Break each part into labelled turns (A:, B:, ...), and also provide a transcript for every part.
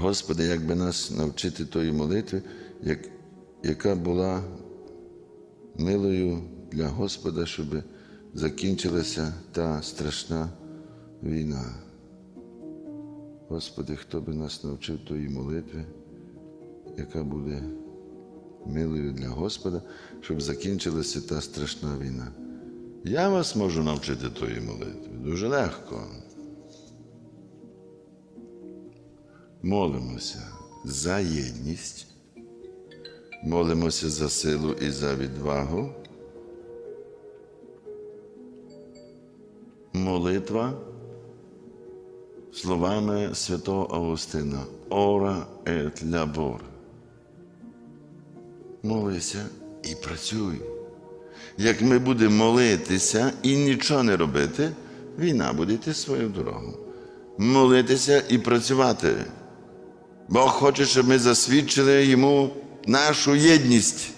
A: Господи, як би нас навчити тої молитви, як, яка була милою для Господа, щоб закінчилася та страшна війна. Господи, хто би нас навчив тої молитви, яка буде милою для Господа, щоб закінчилася та страшна війна. Я вас можу навчити тої молитви. Дуже легко. Молимося за єдність, молимося за силу і за відвагу. Молитва словами святого Августина Ора ет лябор. Молися і працюй. Як ми будемо молитися і нічого не робити, війна буде йти свою дорогу. Молитися і працювати. Бог хоче, щоб ми засвідчили йому нашу єдність,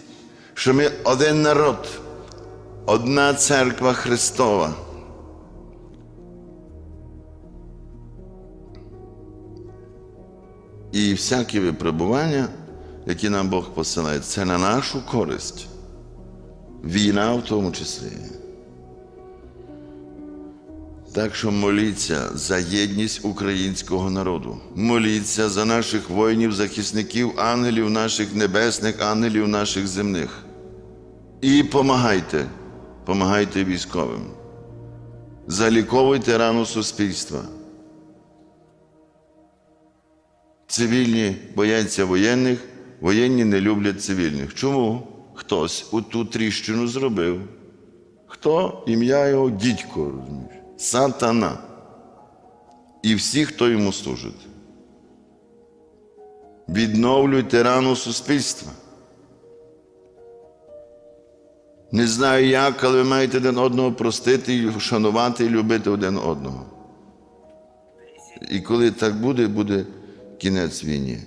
A: що ми один народ, одна церква Христова. І всякі випробування, які нам Бог посилає, це на нашу користь. Війна в тому числі. Так що моліться за єдність українського народу. Моліться за наших воїнів, захисників, ангелів наших небесних, ангелів наших земних. І помагайте, помагайте військовим. Заліковуйте рану суспільства. Цивільні бояться воєнних, воєнні не люблять цивільних. Чому? Хтось оту тріщину зробив. Хто? Ім'я його дідько, розумієш? Сатана. І всі, хто йому служить. Відновлюйте рану суспільства. Не знаю як, але ви маєте один одного простити, і шанувати і любити один одного. І коли так буде, буде кінець війні.